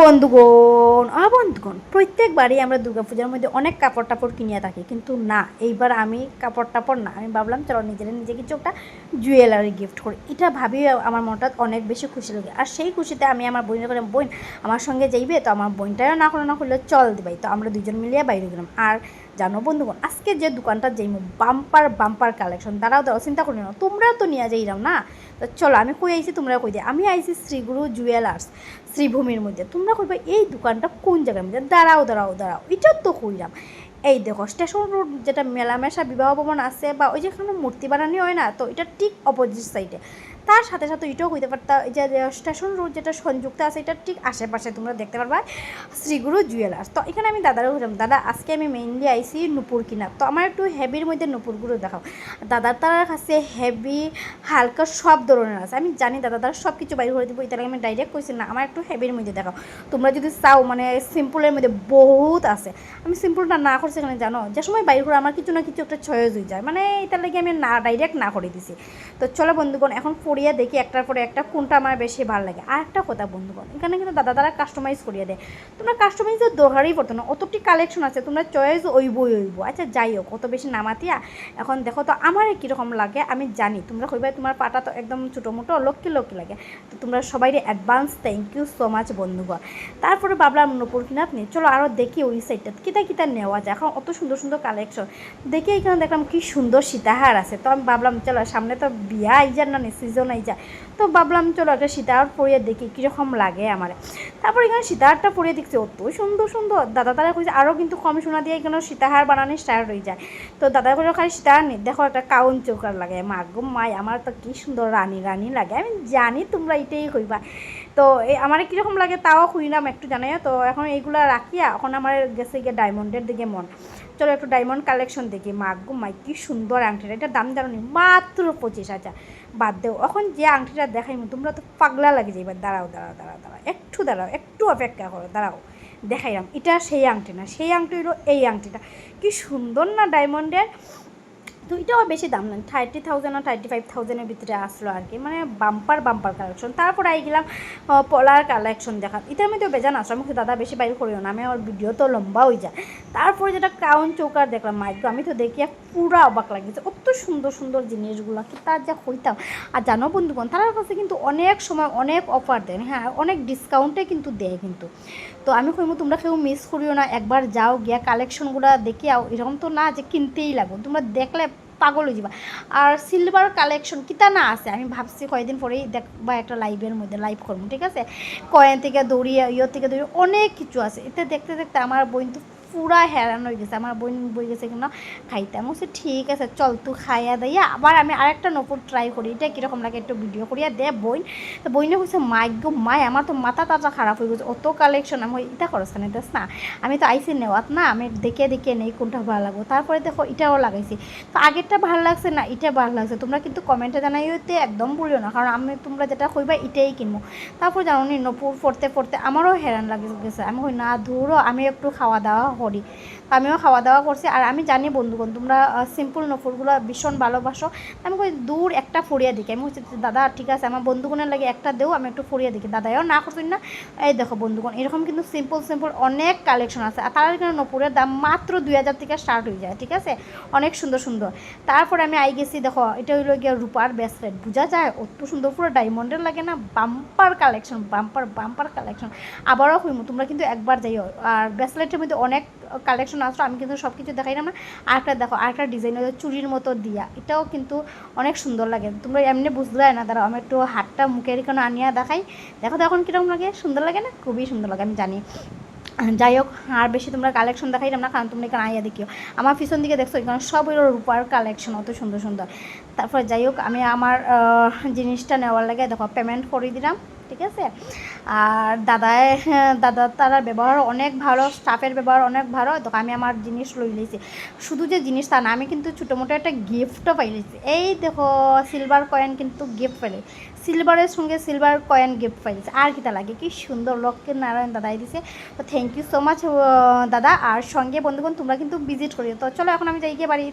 বন্ধুগণ আ বন্ধুগণ, প্রত্যেকবারই আমরা দুর্গাপূজার মধ্যে অনেক কাপড় টাপড় কিনিয়ে থাকি, কিন্তু না, এইবার আমি কাপড় টাপড় না, আমি ভাবলাম চলো নিজের নিজে কিছু একটা জুয়েলারি গিফট করি। এটা ভাবি আমার মনটা অনেক বেশি খুশি লাগে। আর সেই খুশিতে আমি আমার করে, বোন, আমার সঙ্গে যাইবে? তো আমার বোনটাও না করলে না করলে চল দিবাই। তো আমরা দুজন মিলিয়ে বাইরে গেলাম। আর জানো বন্ধুগণ, আজকে যে দোকানটা যাইম বাম্পার বাম্পার কালেকশন দাঁড়াও দাঁড়াও, চিন্তা করি না, তোমরাও তো নিয়ে যাইরাম না? তো চলো, আমি কই আইছি, তোমরা কই দিয়ে? আমি আইছি শ্রীগুরু জুয়েলার্স শ্রীভূমির মধ্যে। তোমরা কইবা, এই দোকানটা কোন জায়গার মধ্যে? দাঁড়াও দাঁড়াও দাঁড়াও এটাও তো কইলাম। এই দেখো স্টেশন রোড যেটা মেলামেশা, বিবাহ ভবন আছে, বা ওই যেখানে মূর্তি বানানি হয় না, তো এটা ঠিক অপোজিট সাইডে তার সাথে সাথে এটাও হইতে পারতা যে স্টেশন রোড যেটা সংযুক্ত আছে এটা ঠিক আশেপাশে তোমরা দেখতে পারবা শ্রীগুরু জুয়েলার্স তো এখানে আমি দাদারও বললাম দাদা, আজকে আমি মেইনলি আইসি নুপুর কিনা। তো আমার একটু হেভির মধ্যে নুপুরগুলো দেখাও। দাদার তার কাছে হেভি হালকা সব ধরনের আছে। আমি জানি দাদা তারা সব কিছু বাইর করে দিব এটা আমি ডাইরেক্ট কইছি না, আমার একটু হেভির মধ্যে দেখাও। তোমরা যদি চাও মানে সিম্পলের মধ্যে বহুত আছে। আমি সিম্পলটা না করছি এখানে জানো? যে সময় বাইর করে আমার কিছু না কিছু একটা চয়েস হয়ে যায়। মানে এটার লাগে আমি না ডাইরেক্ট না করে দিছি। তো চলো বন্ধুগণ, এখন পড়িয়ে দেখি একটার পরে একটা, কোনটা আমার বেশি ভালো লাগে। আর একটা কথা বন্ধুগণ এখানে কিন্তু দাদা তারা কাস্টমাইজ করিয়ে দেয়। তোমরা কাস্টমাইজের দরকারই পড়তো না, অতটি কালেকশন আছে, তোমরা চয়েস ওইবই ওইব। আচ্ছা যাই হোক কত বেশি নামাতিয়া, এখন দেখো তো আমার কীরকম লাগে, আমি জানি, তোমরা কইবাই তোমার পাটা তো একদম ছোটো মোটো, লক্ষ্মী লক্ষ্মী লাগে। তো তোমরা সবাই advance thank you so much বন্ধুগণ তারপরে ভাবলাম নপুর কিনাত নিয়ে চলো আরও দেখি ওই সাইডটা কিতা কিতা নেওয়া যায়। এখন অত সুন্দর সুন্দর কালেকশন দেখে এখানে দেখলাম কি সুন্দর সীতাহার আছে। তো আমি ভাবলাম, চলো সামনে তো বিয়া যান না সিজন আই যায়। তো ভাবলাম, চলো একটা সীতাহার পরিয়ে দেখি, কীরকম লাগে আমার। তারপর এখানে সীতাহারটা পরিয়ে দেখছি, অত সুন্দর সুন্দর। দাদা তারা কইছে আরও কিন্তু কম শোনা দিয়ে এখানে সীতাহার বানানো স্টার্ট হয়ে যায়। তো দাদা করে খালি সীতাহার নেই দেখো একটা কাউন চৌকার লাগে। মা গো, মাই, আমার তো কী সুন্দর রানী রানী লাগে। আমি জানি তোমরা এটাই কইবা। তো এই আমার কীরকম লাগে তাও খুঁজলাম একটু জানাই তো এখন এইগুলা রাখিয়া এখন আমার গেছে গিয়ে ডায়মন্ডের দিকে মন। চলো একটু ডায়মন্ড কালেকশন দেখি। মাগো, মাই, কি সুন্দর আংটিটা। এটা দাম জানো নি? মাত্র পঁচিশ হাজার। বাদ দেও। এখন যে আংটিটা দেখাইমু, তোমরা তো পাগলা লাগে যাইবার দাঁড়াও দাঁড়াও দাঁড়াও দাঁড়াও। একটু দাঁড়াও, একটু অপেক্ষা করো। দাঁড়াও। দেখাইলাম। এটা সেই আংটি না। সেই আংটি হলো এই আংটিটা। কি সুন্দর না ডায়মন্ডের তো এটাও বেশি দাম না থার্টি থাউজেন্ড থার্টি ফাইভ থাউজেন্ডের ভিতরে আসলো আর কি। মানে বাম্পার বাম্পার কালেকশন তারপর আই গেলাম পলার কালেকশন দেখা এটার মধ্যেও বেজান আসলো আমি দাদা, বেশি বাইর করিও না, আমি আমার ভিডিও তো লম্বা হয়ে যায়। তারপরে যেটা ক্রাউন চৌকার দেখলাম মাইক আমি তো দেখি পুরা অবাক লাগিয়েছে কত সুন্দর সুন্দর জিনিসগুলো, কি তার যা হইতাম। আর জানো বন্ধুগণ তার কাছে কিন্তু অনেক সময় অনেক অফার দেন হ্যাঁ অনেক ডিসকাউন্টে কিন্তু দেয় কিন্তু। তো আমি কইমু, তোমরা কেউ মিস করিও না, একবার যাও, গিয়া কালেকশনগুলো দেখে আও। এরকম তো না যে কিনতেই লাগবে তোমরা দেখলে পাগল হয়ে যাবা। আর সিলভার কালেকশন কিতা না আছে, আমি ভাবছি কয়েকদিন পরেই দেখবা একটা লাইভের মধ্যে লাইভ করব, ঠিক আছে? কয়েন থেকে দৌড়িয়ে ইয়ের থেকে দৌড়িয়ে অনেক কিছু আছে। এতে দেখতে দেখতে আমার বইন তো পুরা হেরান হয়ে গেছে, আমার বোন বই গেছে কিনা খাইতে। আমি বলছি, ঠিক আছে, চল তুই খাইয়া দিয়া আবার আমি আরেকটা নপুর ট্রাই করি, এটা কীরকম লাগে একটু ভিডিও করিয়া দে বইন তো বইনে বলছে মাই গো মাই আমার তো মাথা তাজা খারাপ হয়ে গেছে, অত কালেকশন আমি এটা করছ না দেখ না, আমি তো আইসি নেওয়াত না, আমি দেখে দেখে নেই কোনটা ভালো লাগবো। তারপরে দেখো এটাও লাগাইছি। তো আগেরটা ভালো লাগছে না এটা ভালো লাগছে? তোমরা কিন্তু কমেন্টে জানাইতে একদম বলিও না, কারণ আমি তোমরা যেটা কইবা এটাই কিনবো। তারপর জানো নি, নপুর পড়তে পড়তে আমারও হেরান লাগে গেছে আমি কই না, ধরো, আমি একটু খাওয়া দাওয়া করি। আমিও খাওয়া দাওয়া করছি। আর আমি জানি বন্ধুগণ, তোমরা সিম্পল নফুরগুলো ভীষণ ভালোবাসো। আমি কই দূর একটা ফড়িয়া দেখি। আমি বলছি, দাদা, ঠিক আছে, আমার বন্ধুগণের লাগে একটা দেও, আমি একটু ফড়িয়া দেখি। দাদাও না করছেন না? এই দেখো বন্ধুগণ, এরকম কিন্তু সিম্পল সিম্পল অনেক কালেকশন আছে। আর তার এখানে নপুরের দাম মাত্র দুই হাজার থেকে স্টার্ট হয়ে যায়, ঠিক আছে? অনেক সুন্দর সুন্দর। তারপরে আমি আই গেছি, দেখো, এটা হইল গিয়ে রূপার ব্রেসলেট বোঝা যায়? অত সুন্দর, পুরো ডায়মন্ডের লাগে না? Bumper collection bumper bumper collection আবারও হইমু তোমরা কিন্তু একবার যাইও। আর ব্রেসলেটের মধ্যে অনেক কালেকশন আসলো আমি কিন্তু সব কিছু দেখাইলাম না আরেকটা দেখো, আরেকটা ডিজাইন হলো চুরির মতো দিয়া। এটাও কিন্তু অনেক সুন্দর লাগে। তোমরা এমনি বুঝলে না, দাঁড়াও, আমি একটু হাতটা মুখের এখানে আনিয়া দেখাই। দেখো তো এখন কীরকম লাগে, সুন্দর লাগে না? খুবই সুন্দর লাগে, আমি জানি। যাই হোক, আর বেশি তোমরা কালেকশন দেখাইলাম না, কারণ তোমরা এখানে আইয়া দেখিও। আমার পিছন দিকে দেখছ, এখানে সব হলো রূপার কালেকশন অত সুন্দর সুন্দর। তারপর যাই হোক, আমি আমার জিনিসটা নেওয়ার লাগে, দেখো পেমেন্ট করে দিলাম। ঠিক আছে? আর দাদায় দাদা তারার ব্যবহার অনেক ভালো, স্টাফের ব্যবহার অনেক ভালো, তো আমি আমার জিনিস লই লিয়েছি শুধু যে জিনিস তা না, আমি কিন্তু ছোটো মোটো একটা গিফটও পাই লিয়েছি এই দেখো সিলভার কয়েন কিন্তু গিফট পাইলে সিলভারের সঙ্গে সিলভার কয়েন গিফট পাইছে আর কিতা লাগে, কি সুন্দর লক্ষ্মীর নারায়ণ দাদাই দিছে। তো থ্যাংক ইউ সো মাচ দাদা। আর সঙ্গে বন্ধুগণ, তোমরা কিন্তু ভিজিট করি তো চলো, এখন আমি যাই গিয়ে বাড়ি।